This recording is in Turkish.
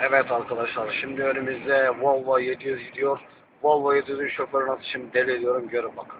Evet arkadaşlar şimdi önümüzde Volvo 700 gidiyor. Volvo 700'ün şoförü nasıl şimdi deli ediyorum görün bakın.